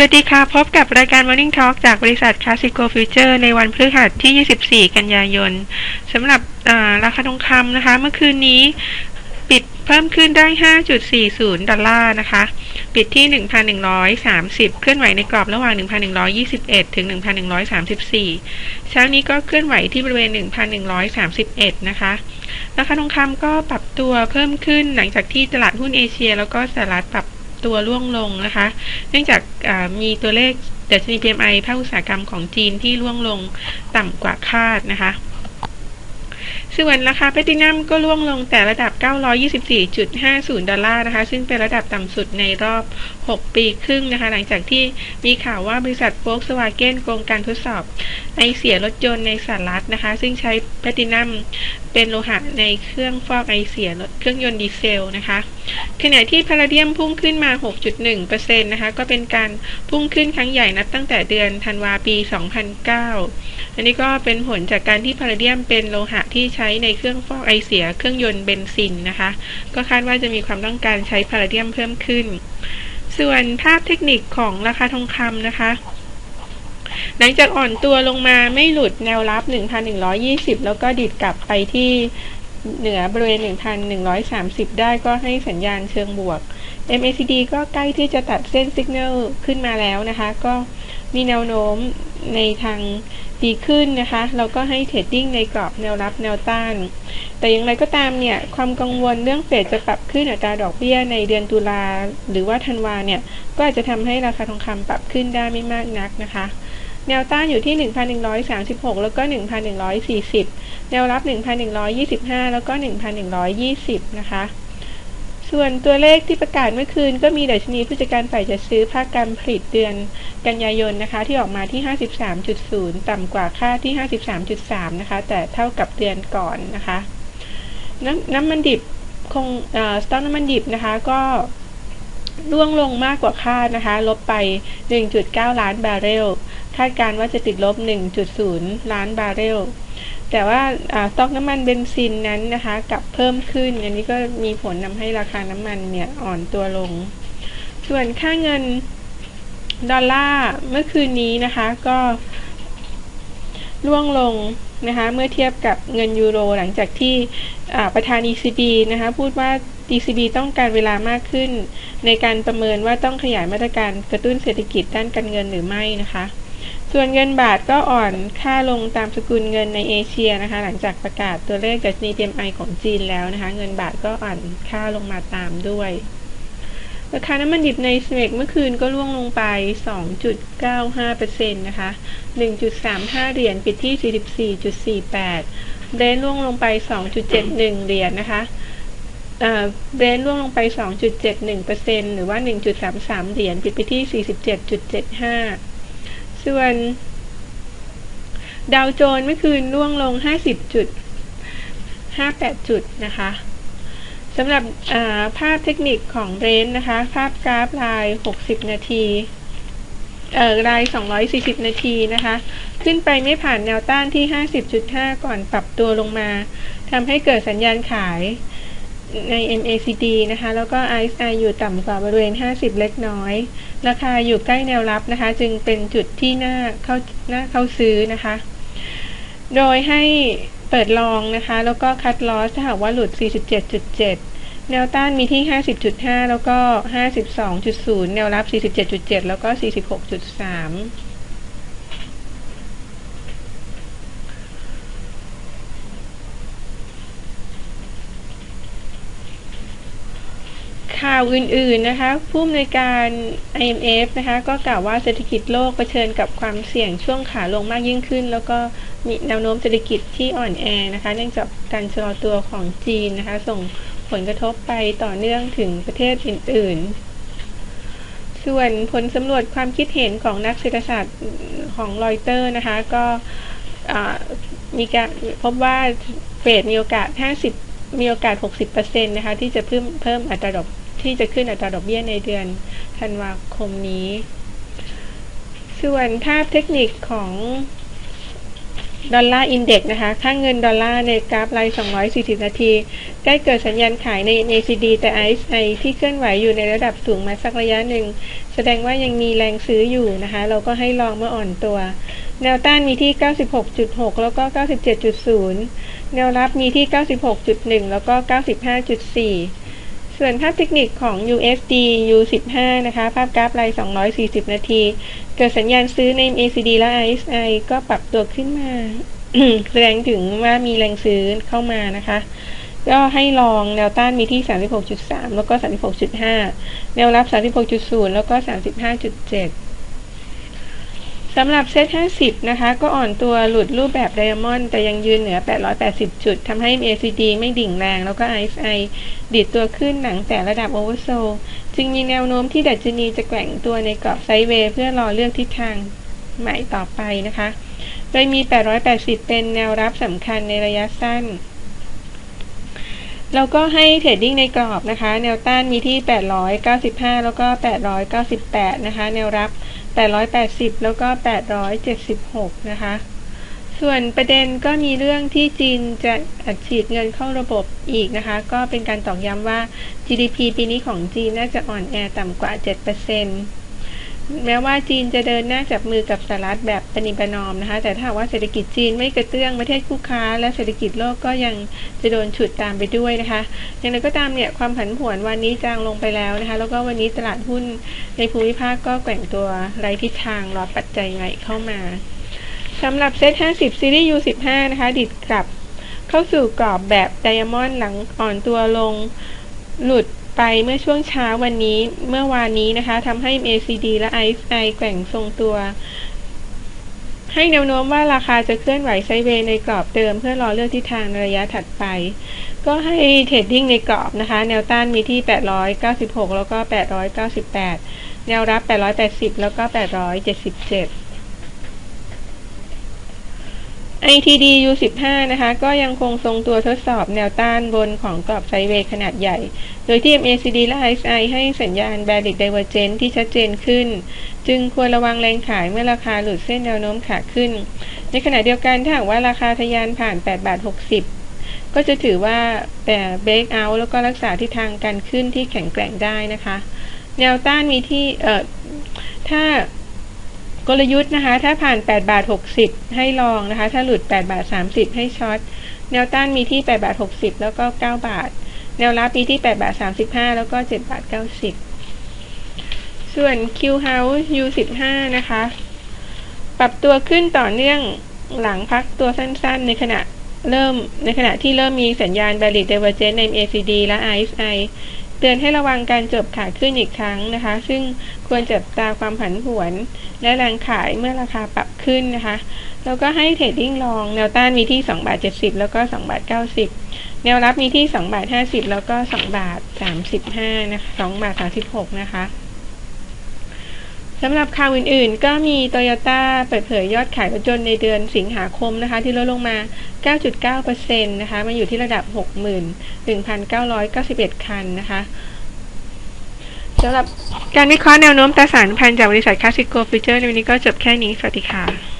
สวัสดีค่ะ พบกับรายการ Morning Talk จากบริษัท Classico Future ในวันพฤหัสที่ 24 กันยายนสำหรับราคาทองคำนะคะ เมื่อคืนนี้ปิดเพิ่มขึ้นได้ 5.40 ดอลลาร์นะคะ ปิดที่ 1,130 เคลื่อนไหวในกรอบระหว่าง 1,121 ถึง 1,134 เช้านี้ก็เคลื่อนไหวที่บริเวณ 1,131 นะคะ ราคาทองคำก็ปรับตัวเพิ่มขึ้นหลังจากที่ตลาดหุ้นเอเชีย แล้วก็สหรัฐปรับ ตัวร่วงลงนะคะ เนื่องจากมีตัวเลขดัชนี PMI ภาคอุตสาหกรรมของจีนที่ร่วงลงต่ำกว่าคาดนะคะ ส่วนราคาแพลตินัมก็ร่วงลงแต่ระดับ 924.50 ดอลลาร์นะคะ ซึ่งเป็นระดับต่ำสุดในรอบ 6 ปีครึ่งนะคะ หลังจากที่มีข่าวว่าบริษัทโฟล์กสวาเกนโกงการทดสอบไอเสียรถยนต์ในสหรัฐนะคะ ซึ่งใช้แพลตินัมเป็นโลหะในเครื่องฟอกไอเสียรถเครื่องยนต์ดีเซลนะคะ ขณะที่พาราเดียมพุ่งขึ้นมา 6.1%นะคะ ก็เป็นการพุ่งขึ้นครั้งใหญ่นับตั้งแต่เดือนธันวาปี 2009 อันนี้ก็เป็นผลจากการที่พาราเดียมเป็นโลหะที่ใช้ในเครื่องฟอกไอเสียเครื่องยนต์เบนซินนะคะ ก็คาดว่าจะมีความต้องการใช้พาราเดียมเพิ่มขึ้น ส่วนภาพเทคนิคของราคาทองคำนะคะ หลังจากอ่อนตัวลงมาไม่หลุดแนวรับ 1,120 แล้วก็ดิดกลับไปที่เหนือบริเวณ 1,130 ได้ก็ให้สัญญาณเชิงบวก MACD ก็ใกล้ที่จะตัดเส้นสัญญาณขึ้นมาแล้วนะคะ ก็ มีแนวโน้มในทางดีขึ้นนะคะเราก็ให้เทรดดิ้งในกรอบแนวรับแนวต้าน แต่อย่างไรก็ตามเนี่ยความกังวลเรื่องเฟดจะปรับขึ้นอัตราดอกเบี้ยในเดือนตุลาหรือว่าธันวาเนี่ยก็อาจจะทำให้ราคาทองคำปรับขึ้นได้ไม่มากนักนะคะ แนวต้านอยู่ที่ 1,136 แล้วก็ 1,140 แนวรับ 1,125 แล้วก็ 1,120 นะคะ ส่วนตัวเลขที่ประกาศเมื่อคืน ก็มีดัชนีผู้จัดการฝ่ายจัดซื้อภาคการผลิตเดือนกันยายนนะคะที่ออกมาที่ 53.0 ต่ำกว่าค่าที่ 53.3 นะคะ แต่เท่ากับเดือนก่อนนะคะน้ำน้ำมันดิบคงสต็อกน้ำมันดิบนะคะก็ร่วงลงมากกว่าคาดนะคะ ลบไป 1.9 ล้านบาร์เรล คาดการว่าจะติดลบ 1.0 ล้านบาร์เรล แต่ว่าสต็อกน้ำมันเบนซินนั้นนะคะกลับเพิ่มขึ้น อันนี้ก็มีผลทำให้ราคาน้ำมันเนี่ยอ่อนตัวลง ส่วนค่าเงินดอลลาร์เมื่อคืนนี้นะคะก็ล่วงลงนะคะเมื่อเทียบกับเงินยูโรหลังจากที่ประธาน ECB นะคะพูดว่า ECB ต้องการเวลามากขึ้น ในการประเมินว่าต้องขยายมาตรการกระตุ้นเศรษฐกิจด้านการเงินหรือไม่นะคะ ส่วนเงินบาทก็อ่อนค่าลงตามสกุลเงินในเอเชียนะคะ หลังจากประกาศตัวเลขจากนี PMI ของจีนแล้วนะคะ เงินบาทก็อ่อนค่าลงมาตามด้วยราคาน้ำมันดิบในสเมกเมื่อคืนก็ร่วงลงไป 2.95%นะคะ 1.35 เหรียญปิดที่ 44.48 เบรนร่วงลงไป 2.71 เหรียญนะคะเบรนร่วงลงไป 2.71%หรือว่า 1.33 เหรียญปิดไปที่ 47.75 ส่วน ดาวโจนส์เมื่อคืนร่วงลง 50จุด58 จุดนะคะสำหรับภาพเทคนิคของเบรนนะคะ ภาพกราฟลาย 60 นาทีเอ่อราย 240 นาทีนะคะ ขึ้นไปไม่ผ่านแนวต้านที่ 50.5 ก่อนปรับตัวลงมา ทำให้เกิดสัญญาณขาย ใน MACD นะคะ แล้วก็ RSI อยู่ต่ำกว่าบริเวณ 50 เล็กน้อย ราคาอยู่ใกล้แนวรับนะคะ จึงเป็นจุดที่น่าเข้าน่าเข้าซื้อนะคะ โดยให้เปิดลองนะคะ แล้วก็คัดลอสถ้าหากว่าหลุด 47.7 แนวต้านมีที่ 50.5 แล้วก็ 52.0 แนวรับ 47.7 แล้วก็ 46.3 ข่าวอื่นๆนะคะ ผู้อำนวยการ IMF นะคะ ก็กล่าวว่าเศรษฐกิจโลกเผชิญกับความเสี่ยงช่วงขาลงมากยิ่งขึ้น แล้วก็มีแนวโน้มเศรษฐกิจที่อ่อนแอนะคะ เนื่องจากการชะลอตัวของจีนนะคะ ส่งผลกระทบไปต่อเนื่องถึงประเทศอื่น ๆ ส่วนผลสำรวจความคิดเห็นของนักเศรษฐศาสตร์ของรอยเตอร์นะคะ ก็มีการพบว่าเฟดมีโอกาส 50มีโอกาส 60%นะคะ ที่จะเพิ่มเพิ่มอัตราดอก ที่จะขึ้นอัตราดอกเบี้ยในเดือนธันวาคมนี้ ส่วนภาพเทคนิคของดอลลาร์อินเด็กนะคะ ค่างเงินดอลลาร์ในกราฟไลน์240 นาที ใกล้เกิดสัญญาณขายใน NACD แต่ RSI ที่เคลื่อนไหวอยู่ในระดับสูงมาสักระยะหนึ่ง แสดงว่ายังมีแรงซื้ออยู่นะคะ เราก็ให้ลองเมื่ออ่อนตัว แนวต้านมีที่ 96.6 แล้วก็ 97.0 แนวรับมีที่ 96.1 แล้วก็ 95.4 ส่วนภาพเทคนิคของ USD U15 นะคะ ภาพกราฟไลน์240 นาที เกิดสัญญาณซื้อใน MACD และ RSI ก็ปรับตัวขึ้นมา แสดงถึงว่ามีแรงซื้อเข้ามานะคะ ก็ให้ลองแนวต้านมีที่ 36.3 แล้วก็ 36.5 แนวรับ 36.0 แล้วก็ 35.7 สำหรับเซต50 นะคะ ก็อ่อนตัวหลุดรูปแบบไดมอนด์แต่ยังยืนเหนือ 880 จุดทำให้ MACD ไม่ดิ่งแรง แล้วก็ RSI ดิดตัวขึ้นหลังแต่ระดับโอเวอร์โซจึงมีแนวโน้มที่ดัชนีจะแกว่งตัวในกรอบไซด์เวย์เพื่อรอเลือกทิศทางใหม่ต่อไปนะคะ โดยมี 880 เป็นแนวรับสำคัญในระยะสั้นเราก็ให้เทรดดิ้งในกรอบนะคะ แนวต้านมีที่ 895 แล้วก็ 898 นะคะ แนวรับ 880 แล้วก็ 876 นะคะ ส่วนประเด็นก็มีเรื่องที่จีนจะอัดฉีดเงินเข้าระบบอีกนะคะ ก็เป็นการตอกย้ำว่า GDP ปีนี้ของจีนน่าจะอ่อนแอต่ำกว่า 7% แม้ว่าจีนจะเดินหน้าจับมือกับสหรัฐแบบปณิปนอมนะคะ แต่ถ้าว่าเศรษฐกิจจีนไม่กระเตื้องประเทศคู่ค้า และเศรษฐกิจโลกก็ยังจะโดนฉุดตามไปด้วยนะคะ อย่างไรก็ตามเนี่ยความผันผวนวันนี้จางลงไปแล้วนะคะ แล้วก็วันนี้ตลาดหุ้นในภูมิภาคก็แกว่งตัวไร้ทิศทางรอปัจจัยใหม่เข้ามาสำหรับเซต50 ซีรีส์ U15 นะคะ ดิดกลับเข้าสู่กรอบแบบไดมอนด์หลังอ่อนตัวลงหลุด ไปเมื่อช่วงเช้าวันนี้เมื่อวานนี้นะคะทำให้ MACD และ RSI แกว่งทรงตัว ให้แนวโน้มว่าราคาจะเคลื่อนไหวไซเวในกรอบเดิมเพื่อรอเลือกทิศทางในระยะถัดไป ก็ให้เทรดดิ้งในกรอบนะคะ แนวต้านมีที่ 896 แล้วก็ 898 แนวรับ 880 แล้วก็ 877 ITD U15 นะคะก็ยังคงทรงตัวทดสอบแนวต้านบนของกรอบไซเวขนาดใหญ่ โดยที่ MACD และ RSI ให้สัญญาณ Bearish Divergence ที่ชัดเจนขึ้น จึงควรระวังแรงขายเมื่อราคาหลุดเส้นแนวโน้มขาขึ้น ในขณะเดียวกันถ้าหากว่าราคาทะยานผ่าน 8 บาท 60 ก็จะถือว่าแต่ break out แล้วก็รักษาทิศทางการขึ้นที่แข็งแกร่งได้นะคะ แนวต้านมีที่เอ่อถ้า กลยุทธ์นะคะ ถ้าผ่าน 8 บาท 60 ให้ลองนะคะ ถ้าหลุด 8 บาท 30 ให้ช็อต แนวต้านมีที่ 8 บาท 60 แล้วก็ 9 บาท แนวรับมีที่ 8 บาท 35 แล้วก็ 7 บาท 90 ส่วน Q House U15 นะคะ ปรับตัวขึ้นต่อเนื่องหลังพักตัวสั้นๆ ในขณะเริ่มในขณะที่เริ่มมีสัญญาณ Bearish Divergence ใน MACD และ RSI เตือนให้ระวังการจบขาขึ้นอีกครั้งนะคะ ซึ่งควรจับตาความผันผวน และแรงขายเมื่อราคาปรับขึ้นนะคะ แล้วก็ให้เทรดดิ้งลองแนวต้านมีที่2บาท70 แล้วก็2บาท90 แนวรับมีที่2บาท50 แล้วก็2บาท35นะคะ2บาท36นะคะ สำหรับข่าวอื่นๆ ก็มีโตโยต้าเปิดเผยยอดขายรถยนต์ในเดือนสิงหาคมนะคะที่ลดลงมา 9.9%นะคะมาอยู่ที่ระดับ 61,991 คันนะคะสำหรับการวิเคราะห์แนวโน้มตราสารพันจากบริษัทคาสิโกฟิวเจอร์ในวันนี้ก็จบแค่นี้ สวัสดีค่ะ